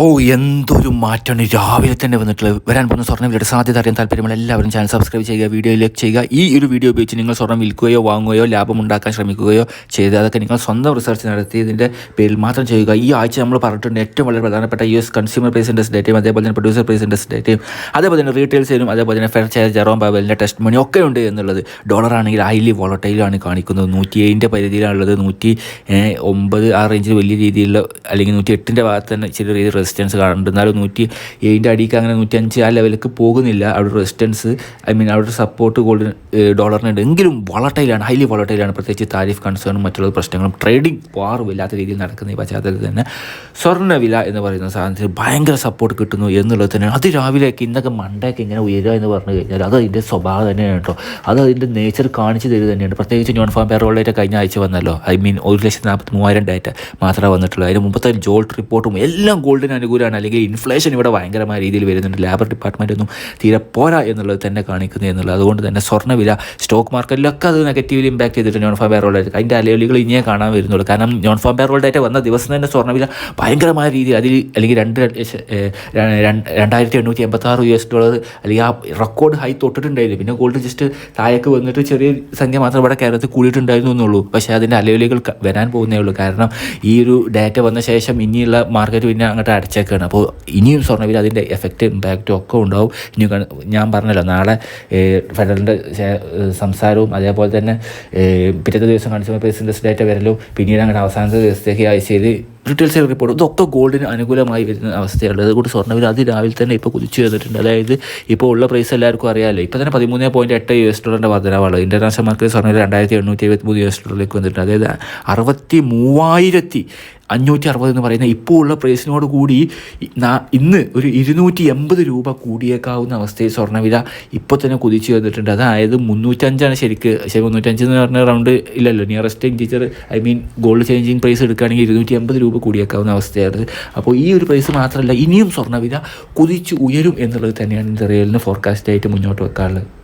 ഓ എന്തൊരു മാറ്റമാണ്. രാവിലെ തന്നെ വന്നിട്ടുള്ളത്. വരാൻ പോകുന്ന സ്വർണവിലയുടെ സാധ്യത അറിയാൻ താല്പര്യമുള്ള എല്ലാവരും ചാനൽ സബ്സ്ക്രൈബ് ചെയ്യുക വീഡിയോ ലൈക്ക് ചെയ്യുക. ഈ ഒരു വീഡിയോ ഉപയോഗിച്ച് നിങ്ങൾ സ്വർണം വിൽക്കുകയോ വാങ്ങുകയോ ലാഭം ഉണ്ടാക്കാൻ ശ്രമിക്കുകയോ ചെയ്ത് അതൊക്കെ നിങ്ങൾ സ്വന്തം റിസർച്ച് നടത്തിയതിന്റെ പേരിൽ മാത്രം ചെയ്യുക. ഈ ആഴ്ച നമ്മൾ പറഞ്ഞിട്ടുണ്ട് ഏറ്റവും വളരെ പ്രധാനപ്പെട്ട U S consumer price index ഡേറ്റയും അതേപോലെ തന്നെ പ്രൊഡ്യൂസർ പ്രൈസ് ഇൻഡസ് ഡേറ്റയും അതേപോലെ തന്നെ റീറ്റെയിൽ സെയിലും അതേപോലെ തന്നെ ഫെയർ ചെയർ ജെറോം ബാബലിന്റെ ടെസ്റ്റ് മണി ഒക്കെ ഉണ്ട് എന്നുള്ളത്. ഡോളർ ആണെങ്കിൽ ഹൈലി വോളട്ടൈലാണ് കാണിക്കുന്നത്. നൂറ്റി ഏഴിന്റെ പരിധിയിലാണുള്ളത്. നൂറ്റി ഒമ്പത് ആ റേഞ്ചിൽ വലിയ രീതിയിലുള്ള അല്ലെങ്കിൽ നൂറ്റി എട്ടിന്റെ ഭാഗത്ത് തന്നെ ചെറിയ രീതിയിൽ റെസിസ്റ്റൻസ് കാണുന്നുണ്ട്. എന്നാലും നൂറ്റി ഏഴിന്റെ അടിക്ക് അങ്ങനെ നൂറ്റി അഞ്ച് ആ ലെവലിലേക്ക് പോകുന്നില്ല. അവിടെ റെസിസ്റ്റൻസ് ഐ മീൻ അവിടെ സപ്പോർട്ട് ഗോൾഡ് ഡോളറിനുണ്ട് എങ്കിലും വളട്ടയിലാണ് ഹൈലി വളട്ടയിലാണ് പ്രത്യേകിച്ച് താരിഫ് കൺസേണും മറ്റുള്ള പ്രശ്നങ്ങളും ട്രേഡിംഗ് വാറും ഇല്ലാത്ത രീതിയിൽ നടക്കുന്ന ഈ പശ്ചാത്തലത്തിൽ തന്നെ സ്വർണവില എന്ന് പറയുന്ന സാധനത്തിന് ഭയങ്കര സപ്പോർട്ട് കിട്ടുന്നു എന്നുള്ളത് തന്നെ. അത് രാവിലെയൊക്കെ ഇന്നൊക്കെ മണ്ടയൊക്കെ ഇങ്ങനെ ഉയരുക എന്ന് പറഞ്ഞു കഴിഞ്ഞാൽ അത് അതിന്റെ സ്വഭാവം തന്നെയാണ് കേട്ടോ. അത് അതിന്റെ നേച്ചർ കാണിച്ചു തരിക തന്നെയാണ്. പ്രത്യേകിച്ച് നോൺ ഫാം പേറോൾ കഴിഞ്ഞ ആഴ്ച വന്നല്ലോ. ഐ മീൻ ഒരു ലക്ഷത്തി നാൽപ്പത്തി മൂവായിരം ഡേറ്റ മാത്രമേ വന്നിട്ടുള്ളൂ. അതിന് മുമ്പത്തെ ജോൾട്ട് റിപ്പോർട്ടും എല്ലാം ഗോൾഡിന് അനുകൂലമാണ്. അല്ലെങ്കിൽ ഇൻഫ്ലേഷൻ ഇവിടെ ഭയങ്കരമായ രീതിയിൽ വരുന്നുണ്ട്. ലേബർ ഡിപ്പാർട്ട്മെന്റ് ഒന്നും തീരെ പോരാ എന്നുള്ളത് തന്നെ കാണിക്കുന്നു എന്നുള്ളത്. അതുകൊണ്ട് തന്നെ സ്വർണവില സ്റ്റോക്ക് മാർക്കറ്റിലൊക്കെ അത് നെഗറ്റീവ്ലി ഇമ്പാക്ട് ചെയ്തിട്ട് നോൺ ഫാം പേറോൾ ഡേറ്റ അതിന്റെ അലയൊലികൾ ഇനിയേ കാണാൻ വരുന്നുള്ളൂ. കാരണം നോൺ ഫാം പേറോൾ ഡേറ്റ വന്ന ദിവസം തന്നെ സ്വർണവില ഭയങ്കരമായ രീതിയിൽ അതിൽ അല്ലെങ്കിൽ രണ്ട് രണ്ടായിരത്തി എണ്ണൂറ്റി എൺപത്തി ആറ് യു എസ് ഡോളർ അല്ലെങ്കിൽ ആ റെക്കോർഡ് ഹൈ തൊട്ടിട്ടുണ്ടായിരുന്നു. പിന്നെ ഗോൾഡ് ജസ്റ്റ് താഴേക്ക് വന്നിട്ട് ചെറിയ സംഖ്യ മാത്രം ഇവിടെ കേരളത്തിൽ കൂടിയിട്ടുണ്ടായിരുന്നു എന്നുള്ളൂ. പക്ഷേ അതിന്റെ അലവലികൾ വരാൻ പോകുന്നേ ഉള്ളൂ. കാരണം ഈ ഒരു ഡാറ്റ വന്ന ശേഷം ഇനിയുള്ള മാർക്കറ്റ് പിന്നെ അങ്ങോട്ട് അടച്ചേക്കാണ്. അപ്പോൾ ഇനിയും സ്വർണവില അതിന്റെ എഫക്റ്റ് ഇമ്പാക്റ്റും ഒക്കെ ഉണ്ടാവും. ഇനി ഞാൻ പറഞ്ഞല്ലോ നാളെ ഫെഡറലിന്റെ സംസാരവും അതേപോലെ തന്നെ പിറ്റത്തെ ദിവസം കൺസ്യൂമർ പ്രൈസ് ഇൻഡെക്സ് ഡാറ്റ വരലും പിന്നീട് അങ്ങനെ അവസാനത്തെ ദിവസത്തേക്ക് ആഴ്ചയിൽ റീറ്റെയിൽ സെയിൽ റിപ്പോർട്ട് ഇതൊക്കെ ഗോൾഡിന് അനുകൂലമായി വരുന്ന അവസ്ഥയാണ്. അതുകൊണ്ട് സ്വർണവില അത് രാവിലെ തന്നെ ഇപ്പോൾ കുതിച്ചു വന്നിട്ടുണ്ട്. അതായത് ഇപ്പോൾ ഉള്ള പ്രൈസ് എല്ലാവർക്കും അറിയാമല്ലോ. ഇപ്പോൾ തന്നെ പതിമൂന്ന് പോയിന്റ് എട്ട് യു എസ് ഡോളറിന്റെ വർധനവാണ്. ഇന്റർനാഷണൽ മാർക്കറ്റ് സ്വർണവില രണ്ടായിരത്തി എണ്ണൂറ്റി എഴുപത്തി മൂന്ന് യു എസ് ഡോളറിലേക്ക് വന്നിട്ടുണ്ട്. അതായത് അറുപത്തി മൂവായിരത്തി അഞ്ഞൂറ്റി അറുപത് എന്ന് പറയുന്ന ഇപ്പോൾ ഉള്ള പ്രൈസിനോട് കൂടി ഇന്ന് ഒരു ഇരുന്നൂറ്റി എൺപത് രൂപ കൂടിയേക്കാവുന്ന അവസ്ഥയിൽ സ്വർണവില ഇപ്പോൾ തന്നെ കുതിച്ചു വന്നിട്ടുണ്ട്. അതായത് മുന്നൂറ്റഞ്ചാണ് ശരിക്ക്. ശരി മുന്നൂറ്റഞ്ച് എന്ന് പറഞ്ഞ റൗണ്ട് ഇല്ലല്ലോ. Nearest integer I mean gold changing price എടുക്കുകയാണെങ്കിൽ ഇരുന്നൂറ്റി എൺപത് രൂപ കൂടിയേക്കാവുന്ന അവസ്ഥയാണ് അപ്പോൾ ഈ ഒരു പ്രൈസ് മാത്രമല്ല ഇനിയും സ്വർണവില കുതിച്ച് ഉയരും എന്നുള്ളത് തന്നെയാണ് ഇത് ഫോർകാസ്റ്റ് ആയിട്ട് മുന്നോട്ട് വെക്കാറുള്ളത്